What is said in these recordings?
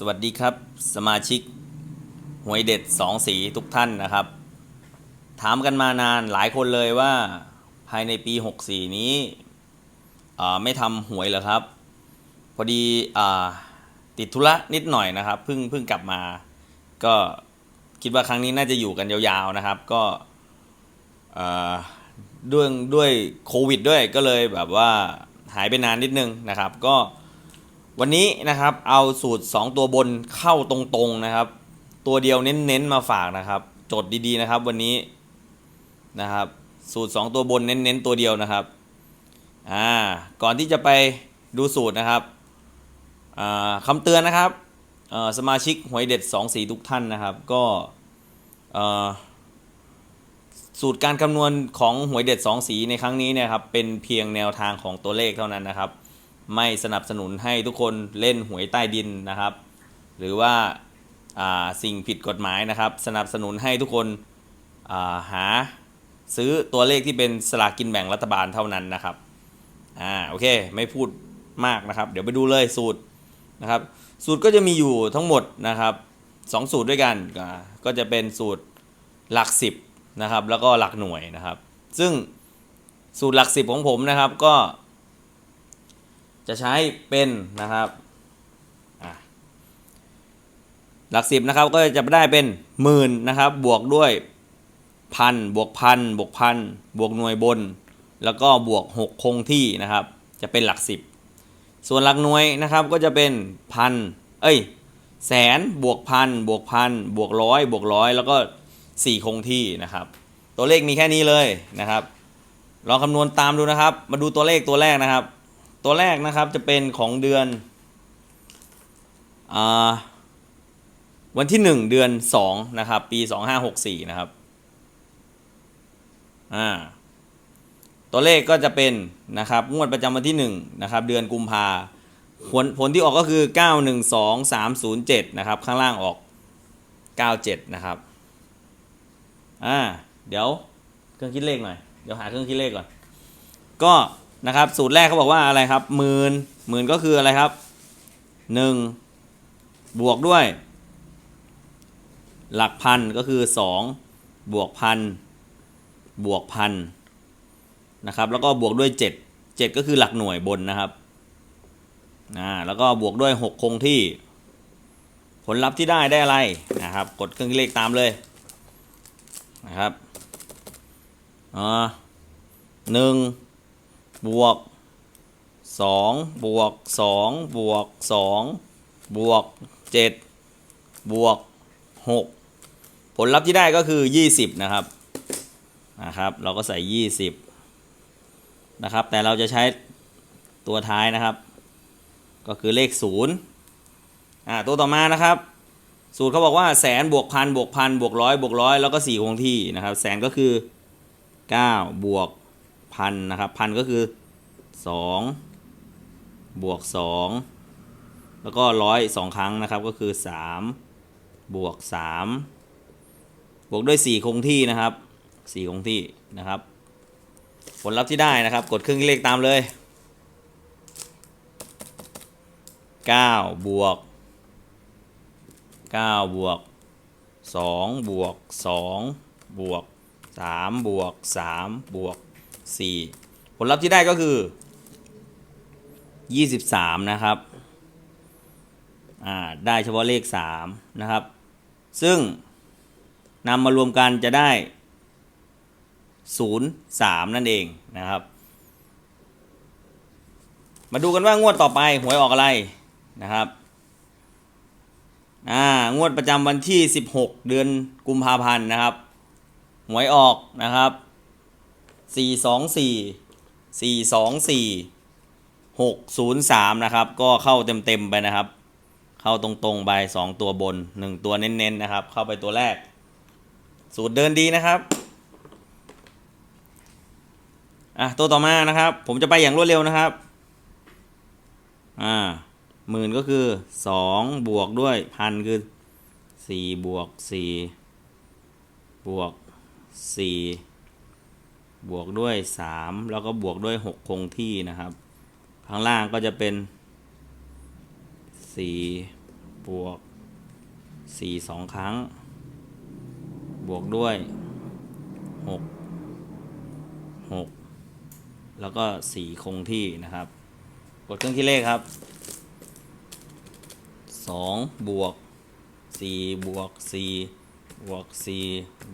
สวัสดีครับสมาชิกหวยเด็ดสองสีทุกท่านนะครับ ถามกันมานานหลายคนเลยว่าภายในปี 64 นี้ไม่ทำหวยเหรอครับ พอดีอติดธุระนิดหน่อยนะครับเพิ่งเพิ่งกลับมา ก็คิดว่าครั้งนี้น่าจะอยู่กันยาวๆนะครับ ก็ด้วยด้วยโควิดด้วยก็เลยแบบว่าหายไปนานนิดนึงนะครับ ก็ วันนี้นะครับเอาสูตร 2 ตัวบนเข้าตรงๆนะครับ ตัวเดียวเน้นๆมาฝากนะครับ จดดีๆนะครับ วันนี้นะครับ สูตร 2 ตัวบนเน้นๆตัวเดียวนะครับอ่าก่อนที่จะไปดูสูตรนะครับอ่าคำเตือนนะครับสมาชิกหวยเด็ด2สีทุกท่านนะครับ ก็สูตรการคำนวณของหวยเด็ด 2 สีในครั้งนี้เนี่ยครับเป็นเพียงแนวทางของตัวเลขเท่านั้นนะครับ ไม่สนับสนุนให้ทุกคนเล่นหวยใต้ดินนะครับ หรือว่าาสิ่งผิดกฎหมายนะครับ สนับสนุนให้ทุกคนาหาซื้อตัวเลขที่เป็นสลากกินแบ่งรัฐบาลเท่านั้นนะครับอ่าโอเคไม่พูดมากนะครับ เดี๋ยวไปดูเลยสูตรนะครับ สูตรก็จะมีอยู่ทั้งหมดนะครับสองสูตรด้วยกันก็จะเป็นสูตรหลักสิบนะครับแล้วก็หลักหน่วยนะครับ ซึ่งสูตรหลักสิบของผมนะครับก็ จะใช้เป็นนะครับหลักสิบนะครับก็จะได้เป็นหมื่นนะครับ บวกด้วยพันบวกพันบวกพันบวกหน่วยบน แล้วก็บวกหกคงที่นะครับ จะเป็นหลักสิบส่วนหลักหน่วยนะครับก็จะเป็นพันเอ้ยแสนบวกพันบวกพันบวกร้อยบวกร้อยแล้วก็สี่คงที่นะครับ ตัวเลขมีแค่นี้เลยนะครับลองคำนวณตามดูนะครับ มาดูตัวเลขตัวแรกนะครับ ตัวแรกนะครับจะเป็นของเดือนอวันที่ 1 เดือน 2 นะครับ ปี 2564 นะครับอ่าตัวเลขก็จะเป็นนะครับงวดประจำวันที่1นะครับเดือนกุมภาผลผลที่ออกก็คือ 912307 นะครับ ข้างล่างออก 97 นะครับอ่าเดี๋ยวเครื่องคิดเลขหน่อย เดี๋ยวหาเครื่องคิดเลขก่อน ก็ นะครับ สูตรแรกเขาบอกว่าอะไรครับหมื่นหมื่นก็คืออะไรครับหนึ่งบวกด้วย หลักพันก็คือสองบวกพันบวกพันนะครับแล้วก็บวกด้วยเจ็ดเจ็ดก็คือหลักหน่วยบนนะครับอ่าแล้วก็บวกด้วยหกคงที่ ผลลัพธ์ที่ได้ได้อะไรนะครับ กดเครื่องเลขตามเลยนะครับอ่าหนึ่ง บวกสองบวกสองบวกสองบวกเจ็ดบวกหกผลลัพธ์ที่ได้ก็คือ20นะครับนะครับ เราก็ใส่20นะครับ แต่เราจะใช้ตัวท้ายนะครับ ก็คือเลข0อ่าตัวต่อมานะครับสูตรเขาบอกว่าแสนบวกพันบวกพันบวกร้อยบวกร้อยแล้วก็4คงที่นะครับ แสนก็คือ 9 บวก พันนะครับพันก็คือสองบวกสองแล้วก็ร้อยสองครั้งนะครับก็คือสามบวกสามบวกด้วยสี่คงที่นะครับสี่คงที่นะครับ ผลลัพธ์ที่ได้นะครับ กดเครื่องเลขตามเลยเก้าบวกเก้าบวกสองบวกสองบวกสามบวกสามบวก 4 ผลลัพธ์ที่ได้ก็คือ 23 นะครับ อ่า ได้เฉพาะเลข 3 นะครับ ซึ่งนำมารวมกันจะได้ 0 3 นั่นเองนะครับ มาดูกันว่างวดต่อไปหวยออกอะไรนะครับอ่างวดประจำวันที่ 16 เดือนกุมภาพันธ์นะครับ หวยออกนะครับ สี่สองสี่สี่สองสี่หกศูนย์สามนะครับ ก็เข้าเต็มเต็มๆไปนะครับ เข้าตรงๆไปสองตัวบนหนึ่งตัวเน้นๆนะครับ เข้าไปตัวแรก สูตรเดินดีนะครับอะตัวต่อมานะครับ ผมจะไปอย่างรวดเร็วนะครับอ่าหมื่นก็คือสองบวกด้วยพันคือสี่บวกสี่บวกสี่ บวกด้วยสามแล้วก็บวกด้วยหกคงที่นะครับ ข้างล่างก็จะเป็นสี่บวกสี่สองครั้ง บวกด้วยหกหกแล้วก็สี่คงที่นะครับ กดเครื่องคิดเลขครับสองบวกสี่บวกสี่บวกสี่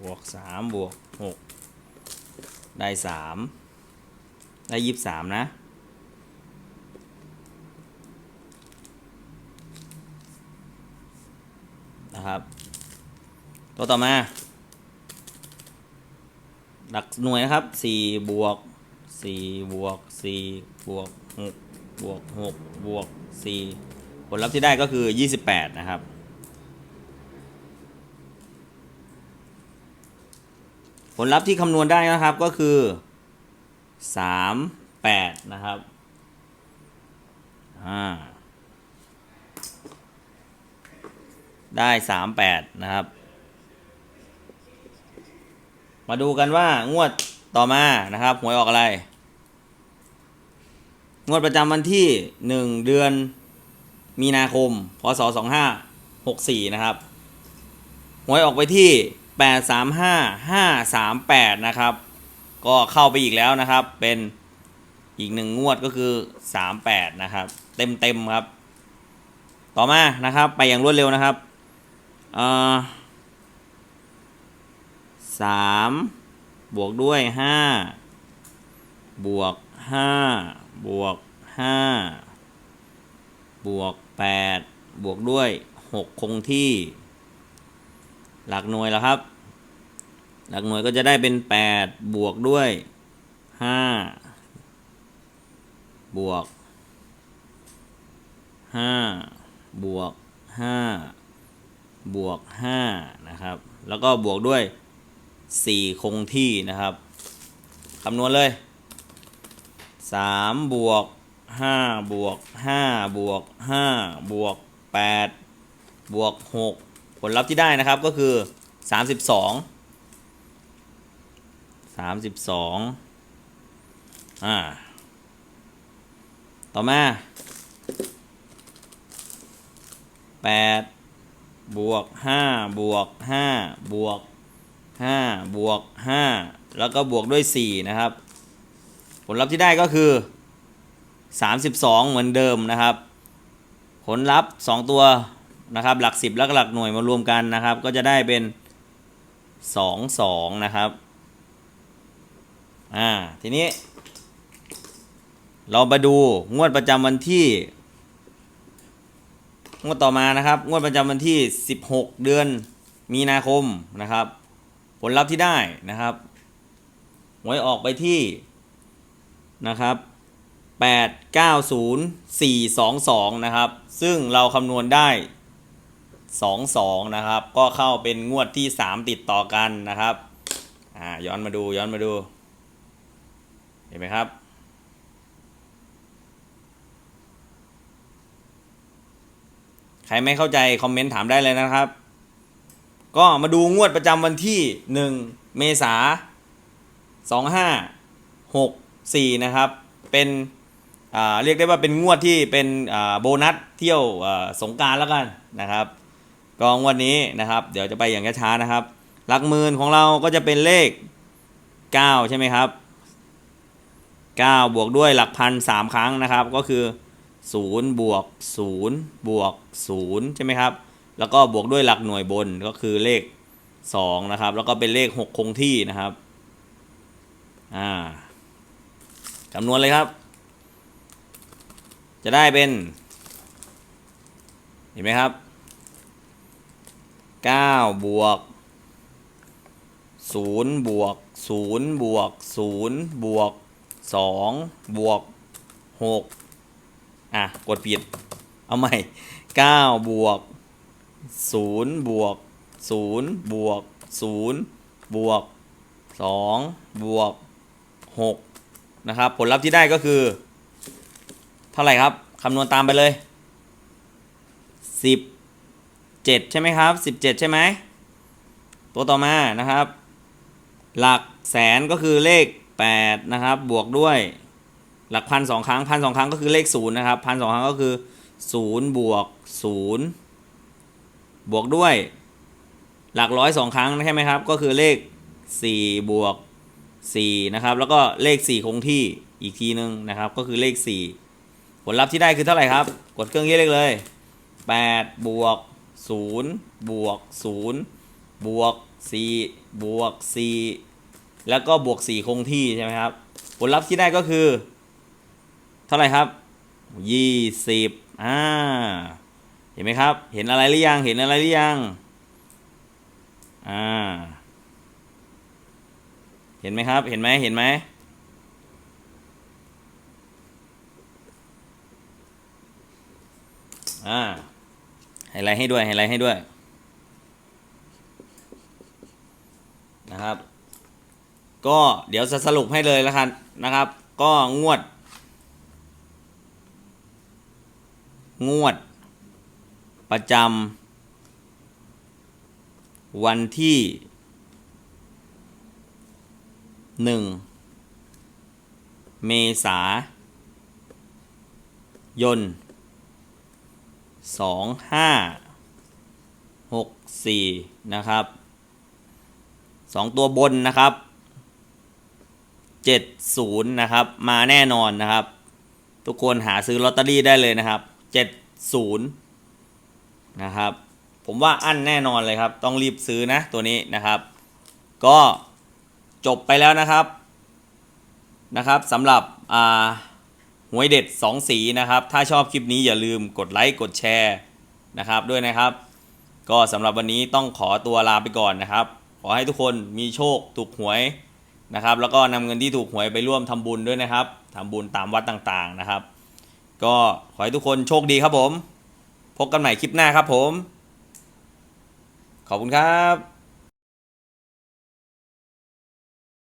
บวกสามบวกหก ได้สามได้ยี่สิบสามนะ นะครับ ตัวต่อมา หลักหน่วยนะครับสี่บวกสี่บวกสี่บวกหกบวกหกบวกสี่ผลลัพธ์ที่ได้ก็คือยี่สิบแปดนะครับ ผลลัพธ์ที่คำนวณได้นะครับก็คือสามแปดนะครับได้สามแปดนะครับ มาดูกันว่างวดต่อมานะครับหวยออกอะไร งวดประจำวันที่หนึ่งเดือนมีนาคม พศสองห้าหกสี่นะครับ หวยออกไปที่ แปดสามห้าห้าสามแปดนะครับ ก็เข้าไปอีกแล้วนะครับ เป็นอีกหนึ่งงวดก็คือสามแปดนะครับ เต็มเต็มครับ ต่อมานะครับ ไปอย่างรวดเร็วนะครับอ่าสามบวกด้วยห้าบวกห้าบวกห้าบวกแปดบวกด้วยหกคงที่ หลักหน่วยแล้วครับ หลักหน่วยก็จะได้เป็นแปดบวกด้วยห้าบวกห้าบวกห้าบวก 5 นะครับ แล้วก็บวกด้วย 4 คงที่นะครับคำนวณเลย 3 บวก 5 บวก 5 บวก 5 บวก 8 บวก 6 ผลลัพธ์ที่ได้นะครับก็คือ 32 32อ่า ต่อมา8บวกห้าบวกห้าบวกห้าบวกห้าแล้วก็บวกด้วยสี่นะครับ ผลลัพธ์ที่ได้ก็คือสามสิบสองเหมือนเดิมนะครับ ผลลัพธ์สองตัวนะครับ หลักสิบแล้วก็หลักหน่วยมารวมกันนะครับ ก็จะได้เป็นสองสองนะครับ อ่า ทีนี้ เรามาดูงวดประจำวันที่ งวดต่อมานะครับ งวดประจำวันที่ 16 เดือนมีนาคมนะครับ ผลลัพธ์ที่ได้นะครับหวยออกไปที่นะครับ 890422 นะครับ ซึ่งเราคำนวณได้ 22 นะครับ ก็เข้าเป็นงวดที่ 3 ติดต่อกันนะครับ อ่า ย้อนมาดู ย้อนมาดู เห็นไหมครับ ใครไม่เข้าใจคอมเมนต์ถามได้เลยนะครับ ก็มาดูงวดประจำวันที่ 1 เมษา2564 นะครับ เป็นเรียกได้ว่าเป็นงวดที่เป็นโบนัสเที่ยวสงการแล้วกันนะครับก็งวดนี้นะครับ เดี๋ยวจะไปอย่างช้าๆนะครับ หลักหมื่นของเราก็จะเป็นเลข 9 ใช่ไหมครับ 9 บวกด้วยหลักพันสามครั้งนะครับ ก็คือ0บวก0บวก0ใช่ไหมครับ แล้วก็บวกด้วยหลักหน่วยบนก็คือเลข2นะครับ แล้วก็เป็นเลข 6 คงที่นะครับอ่าคำนวณเลยครับ จะได้เป็น เห็นไหมครับ 9 บวก0บวก0บวก0บวก 2 บวก 6 อะ กดผิด เอาใหม่ 9 บวก 0 บวก 0 บวก 0 บวก 2 บวก 6 นะครับ ผลลัพธ์ที่ได้ก็คือ เท่าไหร่ครับ คำนวณตามไปเลย 17 ใช่ไหมครับ 17 ใช่ไหมตัวต่อมานะครับ หลักแสนก็คือเลข 8นะครับบวกด้วยหลักพันสองครั้งพันสองครั้งก็คือเลขศูนย์นะครับพันสองครั้งก็คือศูนย์บวกศูนย์บวกด้วย หลักร้อยสองครั้งใช่ไหมครับ ก็คือเลขสี่บวกสี่นะครับแล้วก็เลขสี่คงที่อีกทีนึงนะครับ ก็คือเลขสี่ผลลัพธ์ที่ได้คือเท่าไหร่ครับ กดเครื่องคิดเลขเลยแปดบวกศูนย์บวกศูนย์บวกสี่บวกสี่ แล้วก็บวกสี่คงที่ใช่ไหมครับ ผลลัพธ์ที่ได้ก็คือ เท่าไหร่ครับยี่สิบอ่าเห็นไหมครับ เห็นอะไรหรือยัง เห็นอะไรหรือยัง อ่า เห็นไหมครับ เห็นไหมเห็นไหม อ่าไฮไลท์ให้ด้วยไฮไลท์ให้ด้วย นะครับ ก็เดี๋ยวจะสรุปให้เลยแล้วกันนะครับ ก็งวด งวด ประจำวันที่หนึ่งเมษายนสองห้าหกสี่นะครับสองตัวบนนะครับ เจ็ดศูนย์นะครับ มาแน่นอนนะครับ ทุกคนหาซื้อลอตเตอรี่ได้เลยนะครับเจ็ดศูนย์นะครับ ผมว่าอั้นแน่นอนเลยครับ ต้องรีบซื้อนะตัวนี้นะครับ ก็จบไปแล้วนะครับนะครับสำหรับอ่าหวยเด็ด 2 สีนะครับ ถ้าชอบคลิปนี้อย่าลืมกดไลค์กดแชร์นะครับด้วยนะครับ ก็สำหรับวันนี้ต้องขอตัวลาไปก่อนนะครับ ขอให้ทุกคนมีโชคถูกหวย นะครับ แล้วก็นำเงินที่ถูกหวยไปร่วมทำบุญด้วยนะครับทำบุญตามวัดต่างๆนะครับ ก็ขอให้ทุกคนโชคดีครับผม พบกันใหม่คลิปหน้าครับผม ขอบคุณครับ